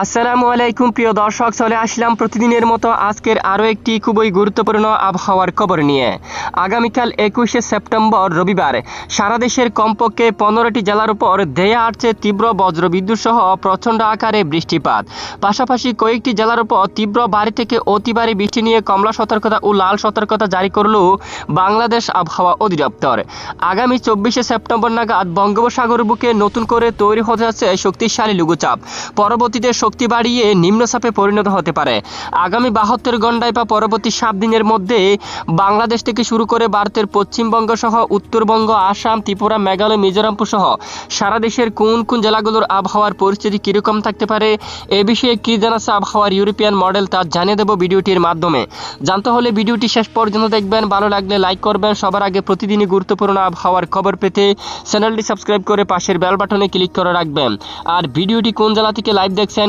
আসসালামু আলাইকুম, প্রিয় দর্শক, চলে আসলাম প্রতিদিনের মতো আজকের আরও একটি খুবই গুরুত্বপূর্ণ আবহাওয়ার খবর নিয়ে। আগামীকাল একুশে সেপ্টেম্বর, রবিবার, সারা দেশের কমপক্ষে পনেরোটি জেলার উপর দেয়া আসছে তীব্র বজ্রবিদ্যুৎ সহ প্রচণ্ড আকারে বৃষ্টিপাত। পাশাপাশি কয়েকটি জেলার উপর তীব্র ভারী থেকে অতি ভারী বৃষ্টি নিয়ে কমলা সতর্কতা ও লাল সতর্কতা জারি করল বাংলাদেশ আবহাওয়া অধিদপ্তর। আগামী চব্বিশে সেপ্টেম্বর নাগাদ বঙ্গোপসাগর বুকে নতুন করে তৈরি হতে যাচ্ছে শক্তিশালী লঘুচাপ। পরবর্তীতে শক্তি বাড়িয়ে নিম্নচাপে পরিণত হতে পারে। আগামী বাহাত্তর ঘন্টায় বা পরবর্তী সাত দিনের মধ্যে বাংলাদেশ থেকে শুরু করে ভারতের পশ্চিমবঙ্গ সহ উত্তরবঙ্গ, আসাম, ত্রিপুরা, মেঘালয়, মিজোরামপুর সহ সারা দেশের কোন কোন জেলাগুলোর আবহাওয়ার পরিস্থিতি কীরকম থাকতে পারে, এ বিষয়ে কী জানাচ্ছে আবহাওয়ার ইউরোপিয়ান মডেল তা জানিয়ে দেবো ভিডিওটির মাধ্যমে। জানতে হলে ভিডিওটি শেষ পর্যন্ত দেখবেন, ভালো লাগলে লাইক করবেন। সবার আগে প্রতিদিনই গুরুত্বপূর্ণ আবহাওয়ার খবর পেতে চ্যানেলটি সাবস্ক্রাইব করে পাশের বেল বাটনে ক্লিক করে রাখবেন। আর ভিডিওটি কোন জেলা থেকে লাইভ দেখছেন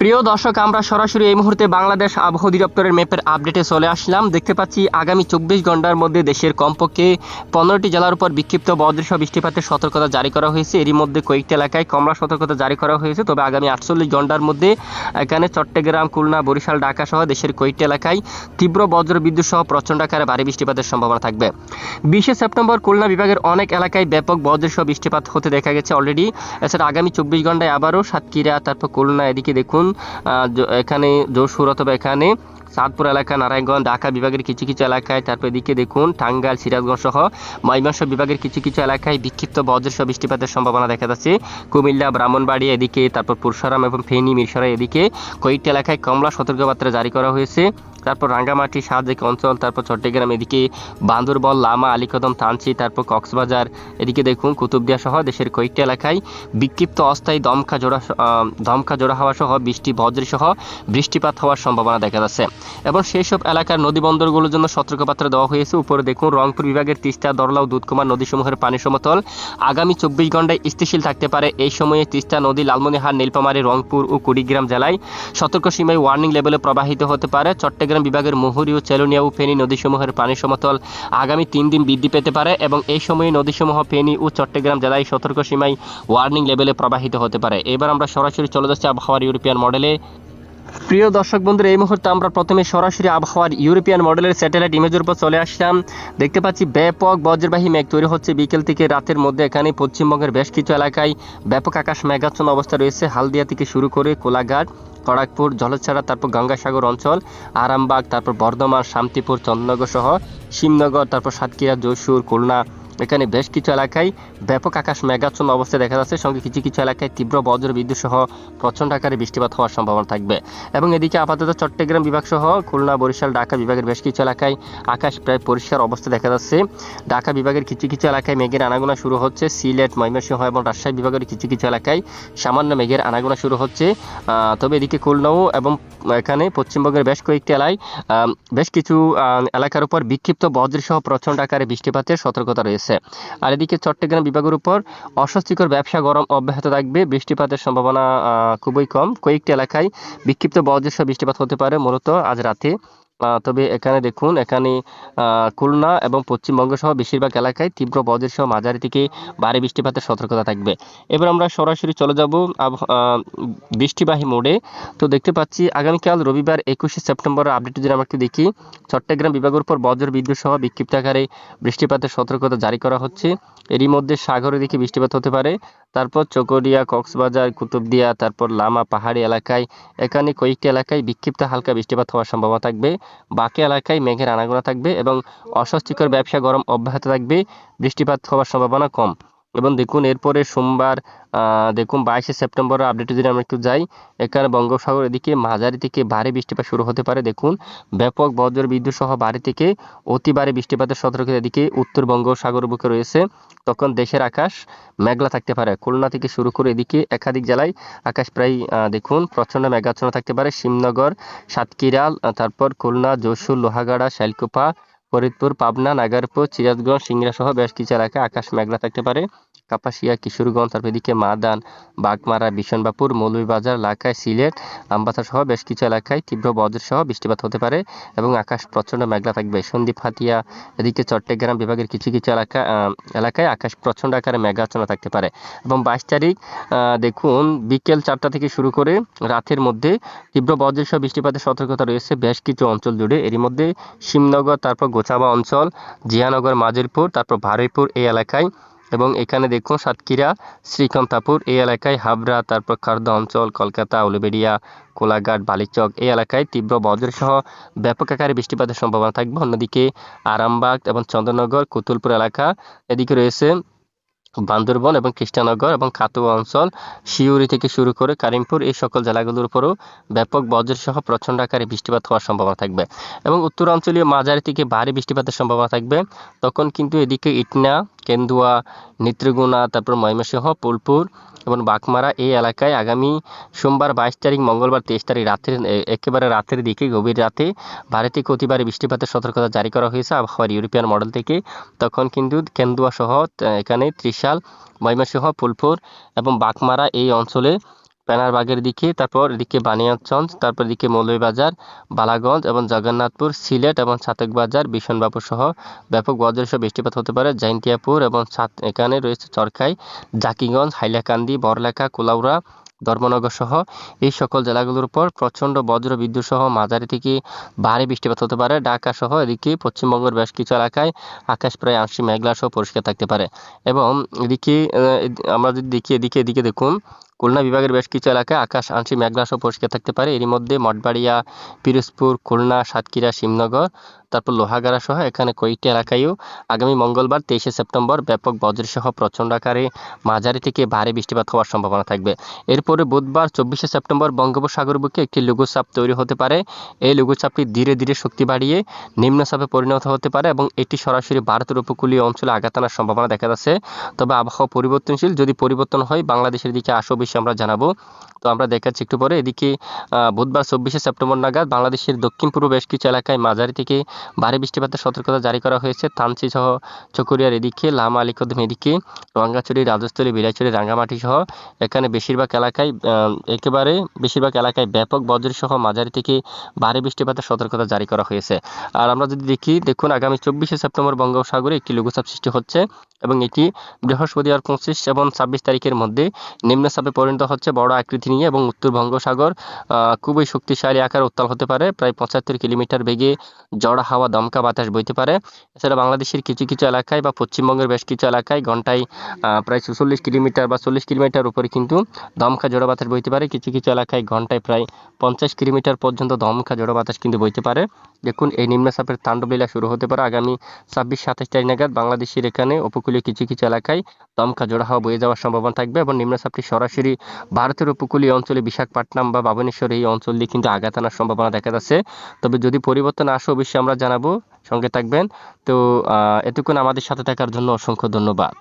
প্রিয় দর্শক, আমরা সরাসরি এই মুহূর্তে বাংলাদেশ আবহাওয়া অধিদপ্তরের ম্যাপের আপডেটে চলে আসলাম। দেখতে পাচ্ছি আগামী চব্বিশ ঘণ্টার মধ্যে দেশের কমপক্ষে পনেরোটি জেলার উপর বিক্ষিপ্ত বজ্রসহ বৃষ্টিপাতের সতর্কতা জারি করা হয়েছে। এরই মধ্যে কয়েকটি এলাকায় কমলা সতর্কতা জারি করা হয়েছে। তবে আগামী আটচল্লিশ ঘণ্টার মধ্যে এখানে চট্টগ্রাম, খুলনা, বরিশাল ঢাকা সহ দেশের কয়েকটি এলাকায় তীব্র বজ্র বিদ্যুৎ সহ প্রচণ্ড আকারে ভারী বৃষ্টিপাতের সম্ভাবনা থাকবে। বিশে সেপ্টেম্বর খুলনা বিভাগের অনেক এলাকায় ব্যাপক বজ্রসহ বৃষ্টিপাত হতে দেখা গেছে অলরেডি। এছাড়া আগামী চব্বিশ ঘন্টায় আবারও সাতক্ষীরা, তারপর খুলনা, এদিকে দেখুন এখানে যশোর অথবা এখানে চাঁদপুর এলাকা, নারায়ণগঞ্জ, ঢাকা বিভাগের কিছু কিছু এলাকায়। তারপর এদিকে দেখুন, টাঙ্গাইল সিরাজগঞ্জ সহ ময়মনসিংহ বিভাগের কিছু কিছু এলাকায় বিক্ষিপ্ত বজ্রসহ বৃষ্টিপাতের সম্ভাবনা দেখা যাচ্ছে। কুমিল্লা ব্রাহ্মণবাড়ি এদিকে, তারপর পুরসরাম এবং ফেনী, মিরসরাই এদিকে কয়েকটি এলাকায় কমলা সতর্কবার্তা জারি করা হয়েছে। তারপর রাঙ্গামাটি সাহায্য অঞ্চল, তারপর চট্টগ্রাম এদিকে বান্দরবন, লামা, আলীকদম থানচি তারপর কক্সবাজার এদিকে দেখুন কুতুবদিয়া সহ দেশের কয়েকটি এলাকায় বিক্ষিপ্ত অস্থায়ী দমকা জোড়া দমকা জোড়া হওয়া সহ বৃষ্টি বজ্র সহ বৃষ্টিপাত হওয়ার সম্ভাবনা দেখা যাচ্ছে। এবং সেই সব এলাকার নদী বন্দরগুলোর জন্য সতর্কবার্তা দেওয়া হয়েছে। উপরে দেখুন, রংপুর বিভাগের তিস্তা দরলা ও দুধকুমার নদীসমূহের পানি সমতল। আগামী চব্বিশ ঘন্টায় স্থিতিশীল থাকতে পারে। এই সময়ে তিস্তা নদী লালমনিহাট নীলপামারী রংপুর ও কুড়িগ্রাম জেলায় সতর্ক সীমায় ওয়ার্নিং লেভেলে প্রবাহিত হতে পারে। চট্টগ্রাম বিভাগের মুহুরী ও চেলুনিয়া ও ফেনী নদীসমূহের পানি সমতল আগামী তিন দিন বৃদ্ধি পেতে পারে এবং এই সময়ে নদীসমূহ ফেনী ও চট্টগ্রাম জেলায় সতর্ক সীমায় ওয়ার্নিং লেভেলে প্রবাহিত হতে পারে। এবার আমরা সরাসরি চলে যাচ্ছি আবহাওয়ার ইউরোপিয়ান মডেলে প্রিয় দর্শক বন্ধুরা, এই মুহূর্তে আমরা প্রথমে সরাসরি আবহাওয়ার ইউরোপিয়ান মডেলের স্যাটেলাইট ইমেজের উপর চলে আসলাম। দেখতে পাচ্ছি ব্যাপক বজ্রবাহী মেঘ তৈরি হচ্ছে বিকেল থেকে রাতের মধ্যে এখানে। পশ্চিমবঙ্গের বেশ কিছু এলাকায় ব্যাপক আকাশ মেঘাচ্ছন্ন অবস্থা রয়েছে। হালদিয়া থেকে শুরু করে কোলাঘাট, খড়গপুর, জলছাড়া, তারপর গঙ্গাসাগর অঞ্চল, আরামবাগ, তারপর বর্ধমান, শান্তিপুর, চন্দ্রনগর সহ শিবনগর, তারপর সাতক্ষীরা, যশোর, খুলনা এখানে বেশ কিছু এলাকায় ব্যাপক আকাশ মেঘাচ্ছন্ন অবস্থায় দেখা যাচ্ছে। সঙ্গে কিছু কিছু এলাকায় তীব্র বজ্র, বিদ্যুৎ সহ প্রচণ্ড আকারে বৃষ্টিপাত হওয়ার সম্ভাবনা থাকবে। এবং এদিকে আপাতত চট্টগ্রাম বিভাগ সহ খুলনা, বরিশাল, ঢাকা বিভাগের বেশ কিছু এলাকায় আকাশ প্রায় পরিষ্কার অবস্থা দেখা যাচ্ছে। ঢাকা বিভাগের কিছু কিছু এলাকায় মেঘের আনাগোনা শুরু হচ্ছে। সিলেট, ময়মনসিংহ এবং রাজশাহী বিভাগের কিছু কিছু এলাকায় সামান্য মেঘের আনাগোনা শুরু হচ্ছে। তবে এদিকে খুলনাও এবং এখানে পশ্চিমবঙ্গের বেশ কয়েকটি এলাকায় বেশ কিছু এলাকার উপর বিক্ষিপ্ত বজ্রসহ প্রচণ্ড আকারে বৃষ্টিপাতের সতর্কতা রয়েছে। আর এদিকে চট্টগ্রাম বিভাগের উপর অস্বস্তিকর ব্যবসা গরম অব্যাহত থাকবে। বৃষ্টিপাতের সম্ভাবনা খুবই কম। কয়েকটি এলাকায় বিক্ষিপ্ত বজ্রসহ বৃষ্টিপাত হতে পারে। মূলত আজ রাতে তবে এখানে দেখুন, এখানে খুলনা এবং পশ্চিমবঙ্গ সহ বেশিরভাগ এলাকায় তীব্র বজ্র সহ মাঝারি থেকে ভারী বৃষ্টিপাতের সতর্কতা থাকবে। এবার আমরা সরাসরি চলে যাব বৃষ্টিবাহী মোড়ে। তো দেখতে পাচ্ছি আগামীকাল রবিবার একুশে সেপ্টেম্বর আপডেট যদি আমরা দেখি, চট্টগ্রাম বিভাগের উপর বজ্র, বিদ্যুৎ সহ বিক্ষিপ্ত আকারে বৃষ্টিপাতের সতর্কতা জারি করা হচ্ছে। এরই মধ্যে সাগরের দিকে বৃষ্টিপাত হতে পারে। তারপর চকরিয়া, কক্সবাজার, কুতুবদিয়া, তারপর লামা পাহাড়ি এলাকায়। এখানে কয়েকটি এলাকায় বিক্ষিপ্ত হালকা বৃষ্টিপাত হওয়ার সম্ভাবনা থাকবে। বাকি এলাকায় মেঘের আনাগোনা থাকবে এবং অস্বস্তিকর ব্যবসা গরম অব্যাহত থাকবে। বৃষ্টিপাত হওয়ার সম্ভাবনা কম। এবং দেখুন, এরপরে সোমবার দেখুন, বাইশে সেপ্টেম্বর আপডেটে যদি আমরা একটু যাই, এখানে বঙ্গোপসাগর এদিকে মাঝারি থেকে ভারী বৃষ্টিপাত শুরু হতে পারে। দেখুন, ব্যাপক বজ্র বিদ্যুৎ সহ ভারী থেকে অতি ভারী বৃষ্টিপাতের সতর্কতা এদিকে উত্তর বঙ্গোপসাগর বুকে রয়েছে। তখন দেশের আকাশ মেঘলা থাকতে পারে। খুলনা থেকে শুরু করে এদিকে একাধিক জেলায় আকাশ প্রায় দেখুন, প্রচণ্ড মেঘাচ্ছন্ন থাকতে পারে। শিবনগর সাতকিরাল তারপর খুলনা, যশোর, লোহাগাড়া শাইলকুপা ফরিদপুর, পাবনা, নাগারপুর, সিরাজগঞ্জ সিংড়া সহ বেশ কিছু এলাকায় আকাশ মেঘলা থাকতে পারে। কাপাসিয়া, কিশোরগঞ্জ তারপর এদিকে মাদান, বাগমারা বিশনবাপুর মৌলভীবাজার এলাকায় সিলেট আমবাসা সহ বেশ কিছু এলাকায় তীব্র বজ্র সহ বৃষ্টিপাত হতে পারে এবং আকাশ প্রচণ্ড মেঘলা থাকবে। সন্দ্বীপ হাতিয়া, এদিকে চট্টগ্রাম বিভাগের কিছু কিছু এলাকা এলাকায় আকাশ প্রচণ্ড আকারে মেঘাচ্ছন্ন থাকতে পারে। এবং বাইশ তারিখ দেখুন, বিকেল চারটা থেকে শুরু করে রাতের মধ্যে তীব্র বজ্র সহ বৃষ্টিপাতের সতর্কতা রয়েছে বেশ কিছু অঞ্চল জুড়ে। এরই মধ্যে শিবনগর, তারপর গোচাবা অঞ্চল, জিয়ানগর মাজিরপুর তারপর ভারিপুর এই এলাকায় এবং এখানে দেখুন সাতক্ষীরা, শ্রীকান্তাপুর এই এলাকায়, হাবড়া, তারপর খারদা অঞ্চল, কলকাতা, উলুবেড়িয়া, কোলাঘাট, বালিচক এই এলাকায় তীব্র বজ্রসহ ব্যাপক আকারে বৃষ্টিপাতের সম্ভাবনা থাকবে। অন্যদিকে আরামবাগ এবং চন্দ্রনগর, কুতুলপুর এলাকা এদিকে রয়েছে বান্দরবন এবং কৃষ্ণনগর এবং খাতুয়া অঞ্চল শিউরি থেকে শুরু করে কারিমপুর, এই সকল জেলাগুলোর উপরও ব্যাপক বজ্রসহ প্রচণ্ড আকারে বৃষ্টিপাত হওয়ার সম্ভাবনা থাকবে এবং উত্তরাঞ্চলীয় মাঝারি থেকে ভারী বৃষ্টিপাতের সম্ভাবনা থাকবে। তখন কিন্তু এদিকে ইটনা কেন্দুয়া, নেত্রকোনা, তারপর ময়মনসিংহ ফুলপুর এবং বাঘমারা এই এলাকায় আগামী সোমবার বাইশ তারিখ, মঙ্গলবার তেইশ তারিখ রাতের একেবারে রাতের দিকে, গভীর রাতে ভারতে অতিবারে বৃষ্টিপাতের সতর্কতা জারি করা হয়েছে। আবহাওয়ার ইউরোপিয়ান মডেল থেকে তখন কিন্তু কেন্দুয়া সহ এখানে ত্রিশাল, ময়মনসিংহ ফুলপুর এবং বাঘমারা এই অঞ্চলে প্যানারবাগের দিকে, তারপর এদিকে বানিয়াচঞ্জ তারপর এদিকে মৌলভীবাজার, বালাগঞ্জ এবং জগন্নাথপুর, সিলেট এবং ছাতকবাজার, বিশনবাবু সহ ব্যাপক বজ্রসহ বৃষ্টিপাত হতে পারে। জৈন্তিয়াপুর এবং এখানে রয়েছে চরখাই, জাকিগঞ্জ, হাইলাকান্দি বরলেখা কুলাউড়া, ধর্মনগর সহ এই সকল জেলাগুলোর উপর প্রচণ্ড বজ্র বিদ্যুৎ সহ মাঝারি থেকে ভারী বৃষ্টিপাত হতে পারে। ঢাকা সহ এদিকে পশ্চিমবঙ্গের বেশ কিছু এলাকায় আকাশ প্রায় আংশিক মেঘলা সহ পরিষ্কার থাকতে পারে। এবং এদিকে আমরা যদি দেখি এদিকে এদিকে দেখুন খুলনা বিভাগের বেশ কিছু এলাকায় আকাশ আংশিক মেঘলা সহ পরিষ্কার থাকতে পারে। এরই মধ্যে মঠবাড়িয়া, পিরোজপুর, খুলনা, সাতক্ষীরা, শিবনগর, তারপর লোহাগাড়া সহ এখানে কয়েকটি এলাকায়ও আগামী মঙ্গলবার তেইশে সেপ্টেম্বর ব্যাপক বজ্রসহ প্রচণ্ড আকারে মাঝারি থেকে ভারী বৃষ্টিপাত হওয়ার সম্ভাবনা থাকবে। এরপরে বুধবার চব্বিশে সেপ্টেম্বর বঙ্গোপসাগর বুকে একটি লঘুচাপ তৈরি হতে পারে। এই লঘুচাপটি ধীরে ধীরে শক্তি বাড়িয়ে নিম্নচাপে পরিণত হতে পারে এবং এটি সরাসরি ভারতের উপকূলীয় অঞ্চলে আঘাত আনার সম্ভাবনা দেখা যাচ্ছে। তবে আবহাওয়া পরিবর্তনশীল যদি পরিবর্তন হয়, বাংলাদেশের দিকে আসো বেশি আমরা জানাব। তো আমরা দেখাচ্ছি একটু পরে, এদিকে বুধবার চব্বিশে সেপ্টেম্বর নাগাদ বাংলাদেশের দক্ষিণ পূর্ব বেশ কিছু এলাকায় মাঝারি থেকে ভারী বৃষ্টিপাতের সতর্কতা জারি করা হয়েছে। থানচি সহ চকরিয়ার এদিকে, লামা আলিকদম এদিকে, রঙ্গাচুরি, রাজস্থলী, বিলাইচুরি, রাঙ্গামাটি সহ এখানে বেশিরভাগ এলাকায় একেবারে বেশিরভাগ এলাকায় ব্যাপক বজ্র সহ মাঝারি থেকে ভারী বৃষ্টিপাতের সতর্কতা জারি করা হয়েছে। আর আমরা যদি দেখি, দেখুন, আগামী চব্বিশে সেপ্টেম্বর বঙ্গোপসাগরে একটি লঘুচাপ সৃষ্টি হচ্ছে। এবং এটি বৃহস্পতি আর পঁচিশ এবং ছাব্বিশ তারিখের মধ্যে নিম্নচাপে পরিণত হচ্ছে বড় আকৃতি নিয়ে এবং উত্তর বঙ্গোসাগর খুবই শক্তিশালী আকারে উত্তাল হতে পারে। প্রায় পঁচাত্তর কিলোমিটার বেগে জড়া হাওয়া দমকা বাতাস বইতে পারে। এছাড়া বাংলাদেশের কিছু কিছু এলাকায় বা পশ্চিমবঙ্গের বেশ কিছু এলাকায় ঘন্টায় প্রায় চল্লিশ কিলোমিটার বা চল্লিশ কিলোমিটার উপরে কিন্তু দমকা জোড়া বাতাস বইতে পারে। কিছু কিছু এলাকায় ঘন্টায় প্রায় পঞ্চাশ কিলোমিটার পর্যন্ত দমকা জোড়া বাতাস কিন্তু বইতে পারে। দেখুন, এই নিম্নচাপের তাণ্ডবলীলা শুরু হতে পারে আগামী ছাব্বিশ, সাতাশ তারিখ নাগাদ। বাংলাদেশের এখানে উপকূলীয় কিছু কিছু এলাকায় দমকা জোড়া হাওয়া বয়ে যাওয়ার সম্ভাবনা থাকবে এবং নিম্নচাপটি সরাসরি ভারতের উপকূলীয় অঞ্চলে বিশাখাপট্টনম বা বাবনেশ্বর এই অঞ্চল দিয়ে কিন্তু আঘাত আনার সম্ভাবনা দেখা যাচ্ছে। তবে যদি পরিবর্তন আসে, অবশ্যই আমরা জানাব। সঙ্গে থাকবেন। তো এতক্ষণ আমাদের সাথে থাকার জন্য অসংখ্য ধন্যবাদ।